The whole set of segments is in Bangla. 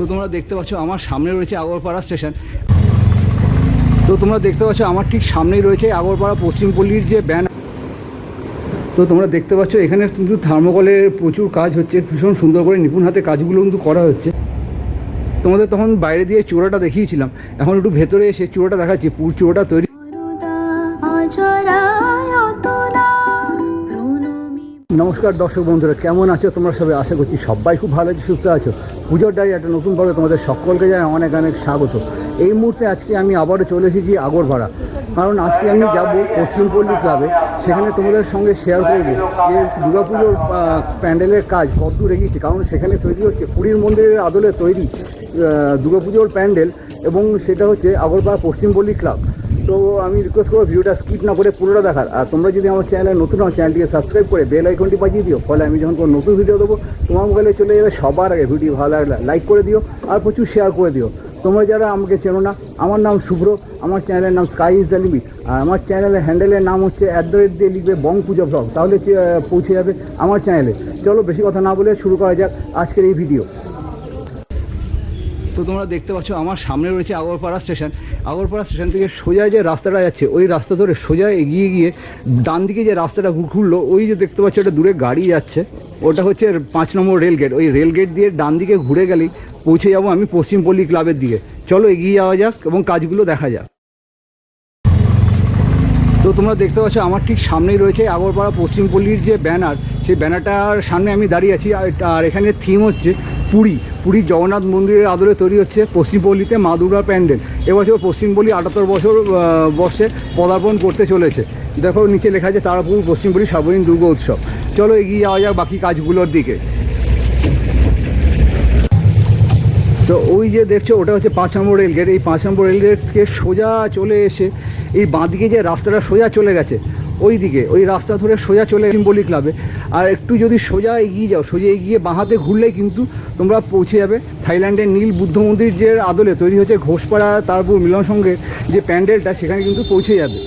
তো তোমরা দেখতে পাচ্ছ আমার সামনে রয়েছে আগরপাড়া স্টেশন। তো তোমরা দেখতে পাচ্ছ আমার ঠিক সামনেই রয়েছে আগরপাড়া পশ্চিমপল্লীর যে ব্যান তো তোমরা দেখতে পাচ্ছ এখানে কিন্তু থার্মোকলের প্রচুর কাজ হচ্ছে ভীষণ সুন্দর করে নিপুণ হাতে কাজগুলো কিন্তু করা হচ্ছে। তোমাদের তখন বাইরে দিয়ে চূড়াটা দেখিয়েছিলাম এখন একটু ভেতরে এসে চূড়াটা দেখাচ্ছি পুর চূড়াটা তৈরি। নমস্কার দর্শক বন্ধুরা কেমন আছো? তোমরা সবাই আশা করছি সবাই খুব ভালো আছো সুস্থ আছো। পুজোর ডাই একটা নতুন পর্বে তোমাদের সকলকে জানাই অনেক অনেক স্বাগত। এই মুহূর্তে আজকে আমি আবারও চলে এসেছি আগরপাড়া। কারণ আজকে আমি যাব পশ্চিমপল্লী ক্লাবে সেখানে তোমাদের সঙ্গে শেয়ার করব যে দুর্গাপুজোর প্যান্ডেলের কাজ কতদূর এগিয়েছে। কারণ সেখানে তৈরি হচ্ছে পুরীর মন্দিরের আদলে তৈরি আহ, দুর্গাপুজোর প্যান্ডেল এবং সেটা হচ্ছে আগরপাড়া পশ্চিমপল্লী ক্লাব তো আমি রিকোয়েস্ট করব ভিডিওটা স্কিপ না করে পুরোটা দেখার। আর তোমরা যদি আমার চ্যানেলে নতুন হও চ্যানেলটিকে সাবস্ক্রাইব করে বেল আইকনটি বাজিয়ে দিও। ফলে আমি যখন কোনো নতুন ভিডিও দেবো, তোমার মোবাইলে চলে যাবে সবার আগে ভিডিও ভালো লাগলে লাইক করে দিও আর প্রচুর শেয়ার করে দিও। তোমরা যারা আমাকে চেনো না, আমার নাম শুভ্র, আমার চ্যানেলের নাম স্কাই ইজ দ্য লিমিট আর আমার চ্যানেলের হ্যান্ডেলের নাম হচ্ছে অ্যাট দ্য রেট দিয়ে লিখবে বং পূজা ব্লগ তাহলে পৌঁছে যাবে আমার চ্যানেলে চলো, বেশি কথা না বলে শুরু করা যাক আজকের এই ভিডিও তো তোমরা দেখতে পাচ্ছ, আমার সামনে রয়েছে আগরপাড়া স্টেশন। আগরপাড়া স্টেশন থেকে সোজা যে রাস্তাটা যাচ্ছে, ওই রাস্তা ধরে সোজা এগিয়ে গিয়ে ডান দিকে যে রাস্তাটা ঘুরলো, ওই যে দেখতে পাচ্ছ ওটা দূরে গাড়ি যাচ্ছে। ওটা হচ্ছে পাঁচ নম্বর রেল গেট। ওই রেল গেট দিয়ে ডান দিকে ঘুরে গেলেই পৌঁছে যাব আমি পশ্চিমপল্লী ক্লাবের দিকে। চলো এগিয়ে যাওয়া যাক এবং কাজগুলো দেখা যাক। তো তোমরা দেখতে পাচ্ছ, আমার ঠিক সামনেই রয়েছে আগরপাড়া পশ্চিমপল্লীর যে ব্যানার, সেই ব্যানারটার সামনে আমি দাঁড়িয়ে আছি। আর এখানে থিম হচ্ছে পুরী পুরীর জগন্নাথ মন্দিরের আদলে তৈরি হচ্ছে পশ্চিমপল্লীতে মা দুর্গা প্যান্ডেল। এবছর পশ্চিমপল্লী আটাত্তর বছর বর্ষে পদার্পণ করতে চলেছে। দেখো নিচে লেখা আছে তারাপুর পশ্চিমপল্লী সার্বজনীন দুর্গা উৎসব। চলো এগিয়ে যাওয়া যাক বাকি কাজগুলোর দিকে। তো ওই যে দেখছ, ওটা হচ্ছে পাঁচ নম্বর রেলগেট এই পাঁচ নম্বর রেলগেট থেকে সোজা চলে এসে, এই বাঁদিকে যে রাস্তাটা সোজা চলে গেছে ওই দিকে ওই রাস্তা ধরে সোজা চলে সিম্বলি ক্লাবে। আর একটু যদি সোজা এগিয়ে যাও, সোজা এগিয়ে বাঁহাতে ঘুরলেই কিন্তু তোমরা পৌঁছে যাবে। থাইল্যান্ডের নীল বুদ্ধ মন্দির যে আদলে তৈরি হচ্ছে ঘোষপাড়া তারপর মিলন সঙ্গে যে প্যান্ডেলটা, সেখানে কিন্তু পৌঁছে যাবে।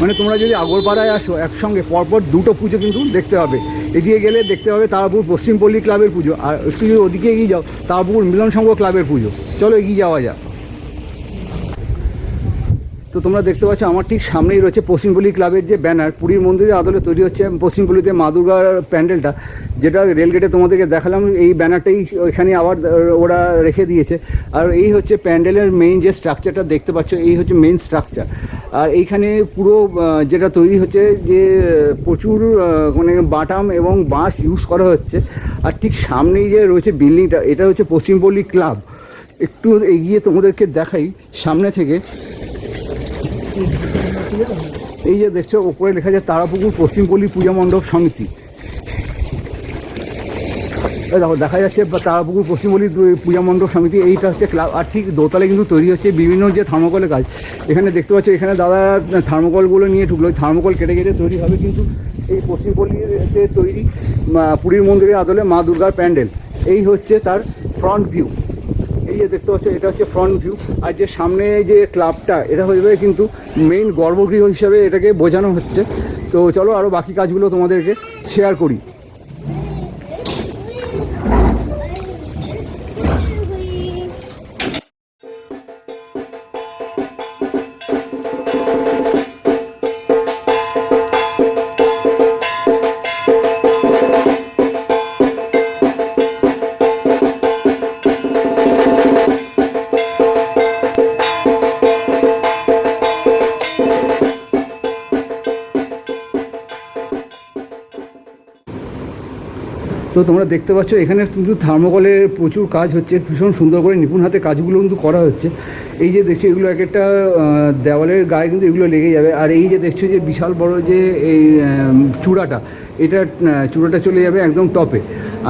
মানে তোমরা যদি আগরপাড়ায় আসো একসঙ্গে, পরপর দুটো পুজো কিন্তু দেখতে হবে এদিকে গেলে দেখতে হবে তারাপুর পশ্চিমপল্লী ক্লাবের পুজো, আর একটু যদি ওদিকে এগিয়ে যাও, তারাপুর মিলন সংঘ ক্লাবের পুজো। চলো এগিয়ে যাওয়া যাক। তো তোমরা দেখতে পাচ্ছ, আমার ঠিক সামনেই রয়েছে পশ্চিমপল্লী ক্লাবের যে ব্যানার। পুরীর মন্দিরের আদলে তৈরি হচ্ছে পশ্চিমপল্লীতে মা দুর্গার প্যান্ডেলটা, যেটা রেলগেটে তোমাদেরকে দেখালাম। এই ব্যানারটাই ওইখানে আবার ওরা রেখে দিয়েছে। আর এই হচ্ছে প্যান্ডেলের মেইন যে স্ট্রাকচারটা দেখতে পাচ্ছ, এই হচ্ছে মেইন স্ট্রাকচার আর এইখানে পুরো যেটা তৈরি হচ্ছে যে প্রচুর মানে বাটাম এবং বাঁশ ইউজ করা হচ্ছে। আর ঠিক সামনেই যে রয়েছে বিল্ডিংটা এটা হচ্ছে পশ্চিমপল্লী ক্লাব। একটু এগিয়ে তোমাদেরকে দেখাই, সামনে থেকে এই যে দেখছ ওপরে লেখা আছে তারাপুকুর পশ্চিমপল্লী পূজা মণ্ডপ সমিতি। দেখো, দেখা যাচ্ছে তারাপুকুর পশ্চিমপল্লী দু- পূজা মণ্ডপ সমিতি, এইটা হচ্ছে ক্লাব আর ঠিক দোতলায় কিন্তু তৈরি হচ্ছে বিভিন্ন যে থার্মোকলের কাজ এখানে দেখতে পাচ্ছ, এখানে দাদা থার্মোকলগুলো নিয়ে ঢুকলো। থার্মোকল কেটে কেটে তৈরি হবে কিন্তু এই পশ্চিমপল্লীতে তৈরি পুরীর মন্দিরের আদলে মা দুর্গার প্যান্ডেল। এই হচ্ছে তার ফ্রন্ট ভিউ এই যে দেখতে পাচ্ছ, এটা হচ্ছে ফ্রন্ট ভিউ আর যে সামনে যে ক্লাবটা এটা হয়ে যাবে কিন্তু মেইন গর্ভগৃহ হিসাবে এটাকে বোঝানো হচ্ছে। তো চলো আরও বাকি কাজগুলো তোমাদেরকে শেয়ার করি। তো তোমরা দেখতে পাচ্ছ, এখানে কিন্তু থার্মোকলের প্রচুর কাজ হচ্ছে, ভীষণ সুন্দর করে নিপুণ হাতে কাজগুলো কিন্তু করা হচ্ছে। এই যে দেখছ, এগুলো এক একটা দেওয়ালের গায়ে কিন্তু এগুলো লেগে যাবে। আর এই যে দেখছ যে বিশাল বড় যে এই চূড়াটা, এটা চূড়াটা চলে যাবে একদম টপে।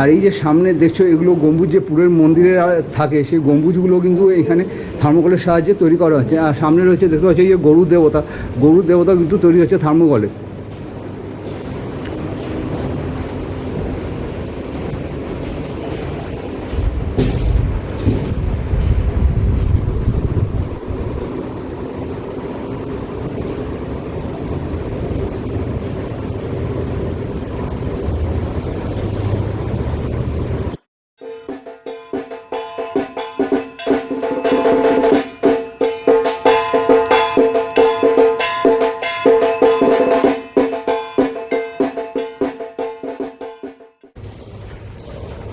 আর এই যে সামনে দেখছ, এগুলো গম্বুজ যে পুরের মন্দিরে থাকে, সেই গম্বুজগুলো কিন্তু এখানে থার্মোকলের সাহায্যে তৈরি করা হচ্ছে। আর সামনে রয়েছে, দেখতে পাচ্ছ এই যে গরু দেবতা গরু দেবতা কিন্তু তৈরি হচ্ছে থার্মোকলে। thank you.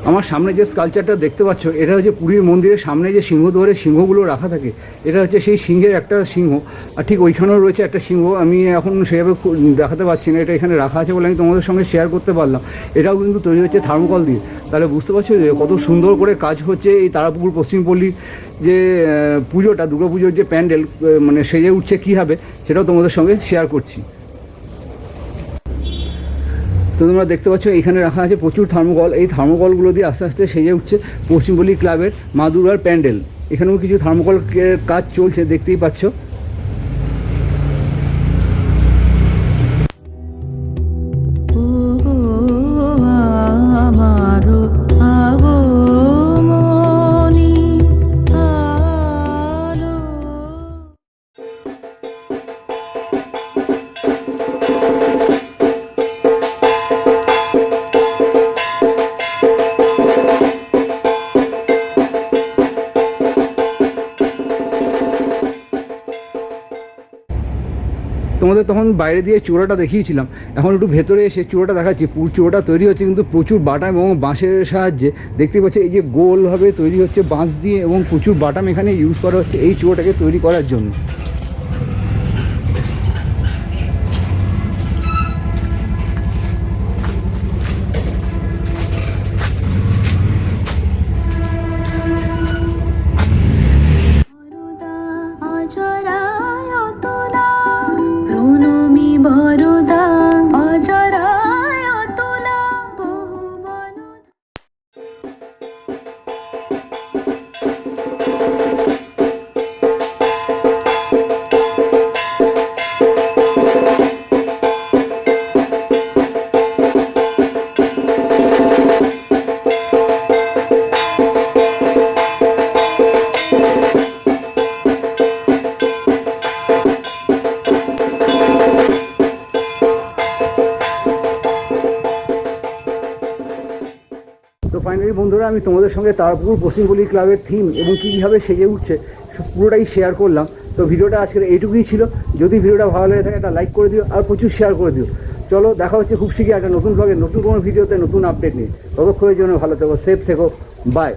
আমার সামনে যে স্কালচারটা দেখতে পাচ্ছ, এটা হচ্ছে পুরীর মন্দিরের সামনে যে সিংহদ্বারে সিংহগুলো রাখা থাকে, এটা হচ্ছে সেই সিংহের একটা সিংহ। আর ঠিক ওইখানেও রয়েছে একটা সিংহ, আমি এখন সেভাবে দেখাতে পারছি না, এটা এখানে রাখা আছে বলে আমি তোমাদের সঙ্গে শেয়ার করতে পারলাম। এটাও কিন্তু তৈরি হচ্ছে থার্মোকল দিয়ে। তাহলে বুঝতে পারছ যে কত সুন্দর করে কাজ হচ্ছে এই তারাপুকুর পশ্চিমপল্লী যে পুজোটা, দুর্গাপুজোর যে প্যান্ডেল মানে সেজে উঠছে কীভাবে সেটাও তোমাদের সঙ্গে শেয়ার করছি। তো তোমরা দেখতে পাচ্ছ, এখানে রাখা আছে প্রচুর থার্মোকল। এই থার্মোকলগুলো দিয়ে আস্তে আস্তে সেজে উঠছে পশ্চিমবলি ক্লাবের মাদুরার প্যান্ডেল। এখানেও কিছু থার্মোকল কাজ চলছে, দেখতেই পাচ্ছ। তোমাদের তখন বাইরে দিয়ে চূড়াটা দেখিয়েছিলাম। এখন একটু ভেতরে এসে চূড়াটা দেখাচ্ছি। পুরো চূড়াটা তৈরি হচ্ছে কিন্তু প্রচুর বাটাম এবং বাঁশের সাহায্যে। দেখতে পাচ্ছি, এই যে গোলভাবে তৈরি হচ্ছে বাঁশ দিয়ে এবং প্রচুর বাটাম এখানে ইউজ করা হচ্ছে এই চূড়াটাকে তৈরি করার জন্য। তো ফাইনালি বন্ধুরা, আমি তোমাদের সঙ্গে তারপুর পশ্চিমবলি ক্লাবের থিম এবং কী কীভাবে সেজে উঠছে পুরোটাই শেয়ার করলাম। তো ভিডিওটা আজকের এইটুকুই ছিল। যদি ভিডিওটা ভালো লেগে থাকে একটা লাইক করে দিও আর প্রচুর শেয়ার করে দিও। চলো, দেখা হচ্ছে খুব শীঘ্রই একটা নতুন ব্লগে নতুন কোনো ভিডিওতে নতুন আপডেট নিয়ে। ততক্ষণের জন্য ভালো থেকো সেফ থেকো বাই